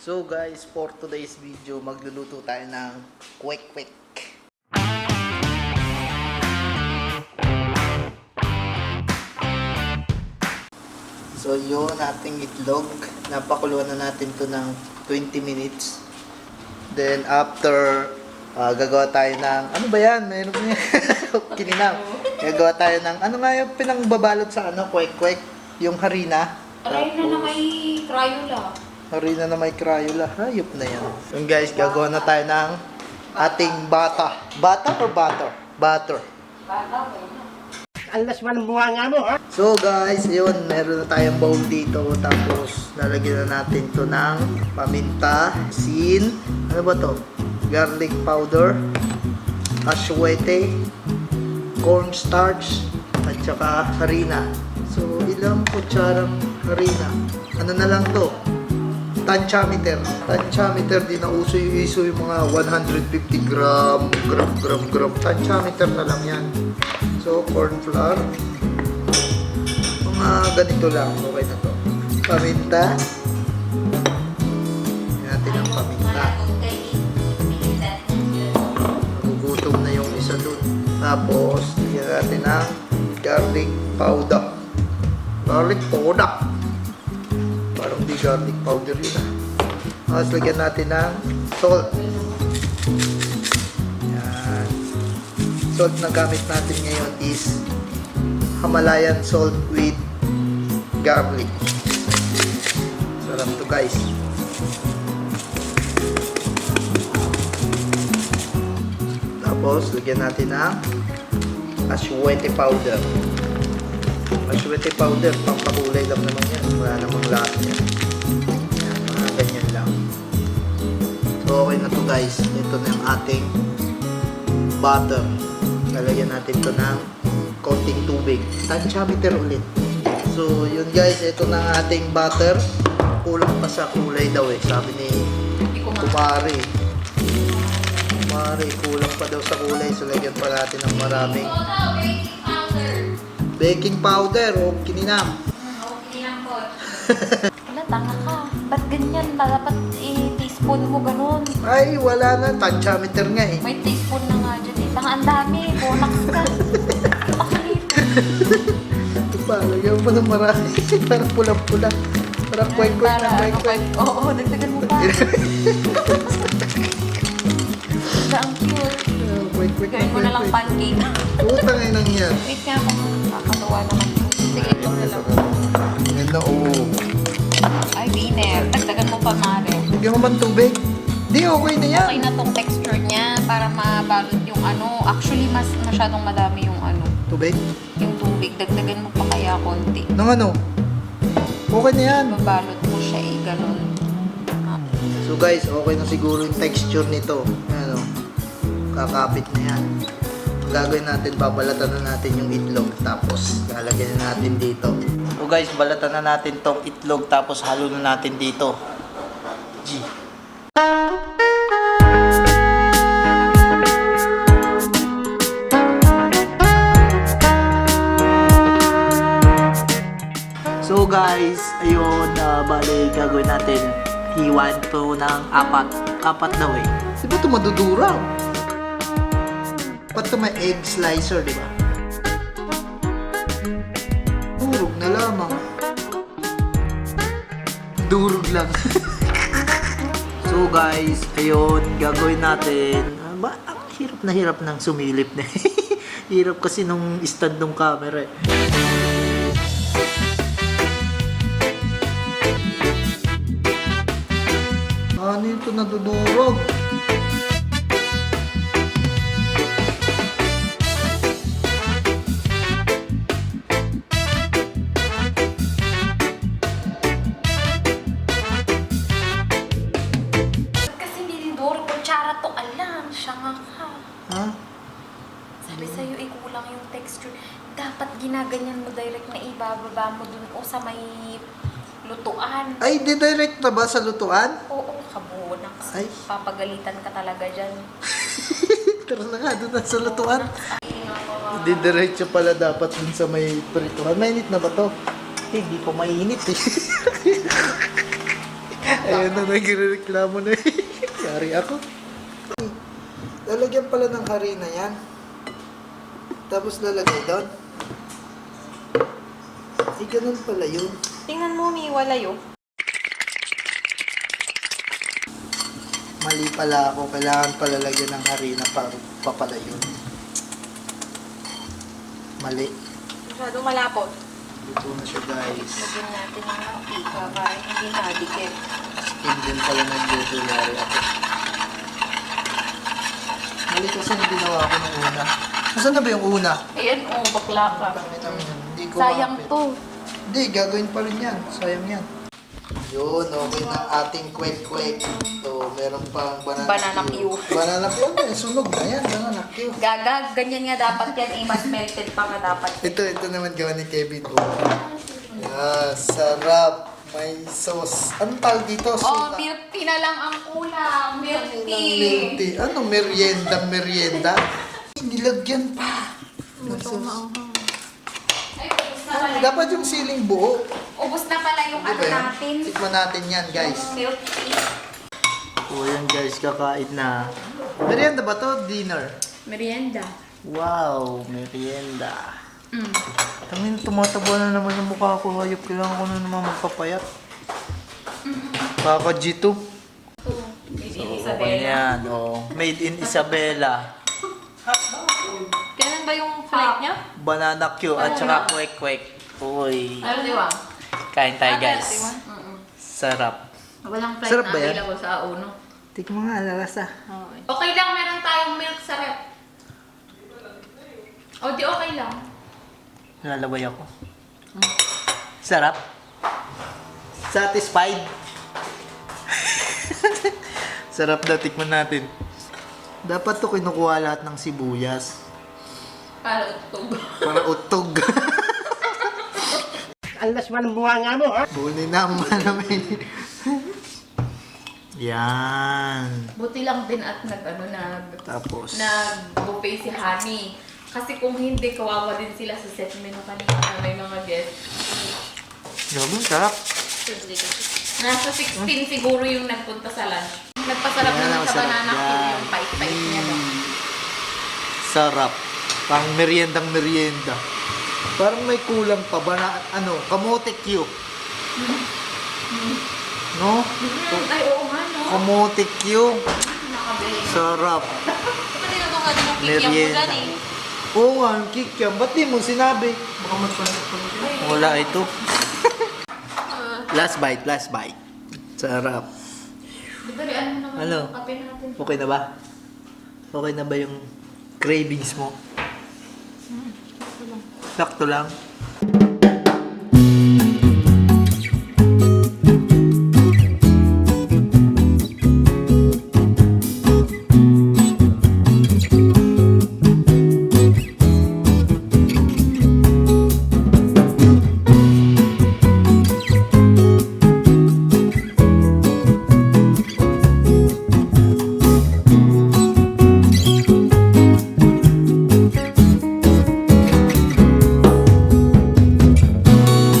So guys, for today's video, magluluto tayo ng quick quick. So yun, ating itlog. Napakuluan na natin to ng 20 minutes. Then after, ah, gagawa tayo ng, ano ba yan? Mayroon niya. Kininam. Gagawa tayo ng, ano nga yung pinangbabalot sa ano, quick quick? Yung harina. Aray na na may Crayola. Harina na may Crayola. Hayop na yan. Yung guys, gagawa na tayo ng ating bata. Bata or butter? Butter. Alas man ang bunganga mo, ha? So guys, yun, meron na tayong bowl dito. Tapos, lalagyan na natin to ng paminta, sin, ano ba to? Garlic powder, aswete, cornstarch, at saka harina. So, ilang kutsarang harina. Ano na lang to? Tantiameter. Tantiameter din na uso yung iso yung mga 150 gram, gram, gram, gram. Tantiameter na lang yan. So, corn flour. Mga ganito lang. Okay na to. Paminta. Natin ang paminta. Nagugutom na yung isa dun. Tapos, lagyan natin ang garlic powder. Garlic powder. Parang di garlic powder yun ah. Tapos, lagyan natin ng salt. Yan. Salt na gamit natin ngayon is Himalayan salt with garlic. Sarap to guys. Tapos, lagyan natin ng aswete powder. Aswete powder, pampakulay lang naman yan. Wala namang lahat yan. Yan, mga ganyan lang. So, okay na to guys. Ito na yung ating butter. Lalagyan natin to ng konting tubig. Tantiameter ulit. So, yun guys. Ito na ating butter. Kulang pa sa kulay daw eh. Sabi ni. Kumari. Kumari, kulang pa daw sa kulay. So, lagyan pa natin ng maraming baking powder o kininam. Okay lang po. Wala, tanga ka. Ba't ganyan? Dapat i-teaspoon mo ganun. Ay, wala na. Tantiameter nga eh. May teaspoon na nga dyan eh. Tanga, ang dami. Bonax ka. Pakalito. Diba, lagyan mo ng marami. Parang pulang-pula. Parang kwek-kwek Para na kwek- Oo, dagdagan mo pa. Ang cute. Kwek-kwek Gawin mo na lang pancake. Utang ay nang yan. Wait nga kung nakakatuwa naman. Sige, ito na lang. Oo. Ay, winner. Dagdagan mo pa, Mare. Lagyan mo man tubig. Di, okay na yan. Okay na tong texture niya para mabalot yung ano. Actually, mas masyadong madami yung ano, Tubig? yung tubig. Dagdagan mo pa kaya konti. Nang ano? Okay na yan. Mabalot mo siya eh, ganun. So guys, okay na siguro yung texture nito. Kakapit na yan. Ang gagawin natin, babalatan na natin yung itlog. Tapos, lalagyan na natin dito. So guys, balatan na natin tong itlog. Tapos, halo na natin dito. G. So guys, ayun, uh, bali gagawin natin hiwan to ng apat. Apat daw eh. Di ba ito madudurang? Ba't ito may egg slicer, di ba? Durog na lamang. Durog lang. so guys, ayun, gagawin natin. Ah, Ba, ang hirap na hirap ng sumilip na. hirap kasi nung stand ng camera eh. Ano ito nadudurog? Eh, kulang yung texture. Dapat ginaganyan mo direct na ibababa mo dun o sa may lutuan. Ay, didirect na ba sa lutuan? Oo, kabuo na kasi. Ay. Papagalitan ka talaga dyan. Tara na nga, doon na sa lutuan. Ay, nako. Didiretso pala dapat dun sa may prituhan. Mainit na ba to? Hindi pa mainit eh. Ayun na, nagre-reklamo na eh. Yari ako. Lalagyan pala ng harina yan. Tapos lalagay doon. Eh, ganun pala yun. Tingnan mo, may walayo. Mali pala ako. Kailangan pala lagyan ng harina para papala yun. Mali. Masyado malapot. Luto na siya guys. Lagyan natin ng mantika para hindi nadikit. Skin din pala nagluto yari ako. Mali kasi yung ginawa ko nung una. Nasaan na ba yung una? Ayan, oh, bakla ka. Hindi ko Sayang mapit. to. Hindi, gagawin pa rin yan. Sayang yan. Yun, okay na ating kwek-kwek. So, meron pang banana, Banana Q. Banana Q. Ano, sunog na yan. Banana Q. Gaga, ganyan nga dapat yan. Eh, mas melted pa nga dapat. Ito, ito naman gawa ni Kevin. Yeah, sarap. May sauce. Anong tawag dito? Oh, Suka. milk tea na lang ang kulang. Milk Ng tea. milk tea. Ano, merienda, merienda? Nilagyan pa. May sauce. Ay, ubus na pala. Dapat yung siling buo. Ubus na pala yung ano natin. Tikman natin yan, guys. Milk tea. O yan guys, kakain na. Merienda ba to? Dinner? Merienda. Wow, merienda. Mm. Tangin, tumataba na naman yung mukha ko. Hayop, kailangan ko na naman magpapayat. Kaka G2. Made in Okay Isabela. yan, oh. Made in Isabela. Ba yung flight niya? Banana Q at saka kwek kwek. Uy. Ano, di ba? Kain tayo guys. Sarap. Walang flight Sarap na ba yan? available sa Auno. Tikman nga, lalasa. Okay lang, meron tayong milk sa rep. O, di okay lang. Lalaway ako. Sarap. Satisfied. Sarap daw, tikman natin. Dapat to kinukuha lahat ng sibuyas. Para utog. Para utog. Alas man ang bunga mo, ha? Buni naman namin. Yan. Buti lang din at nag, ano, nag, Tapos, nag-buffet si Honey. Kasi kung hindi, kawawa din sila sa set menu kanina na may mga guests. grabe, sarap. Nasa 16 siguro yung nagpunta sa lunch. Nagpasarap Yan, naman sa banana yan. cue yung pait-pait niya. no? Sarap. Pang meriendang merienda. Parang may kulang pa ba na, ano, kamote Q. No? Ay, oo nga, no? Kamote Q. Sarap. Pati na kanina kikiyam mo Merienda. eh. Oo nga, ang kick yan. Ba't di mo sinabi? Baka Wala ito. last bite, last bite. Sarap. Ano Ano? Okay na ba? Okay na ba yung cravings mo? Sakto lang.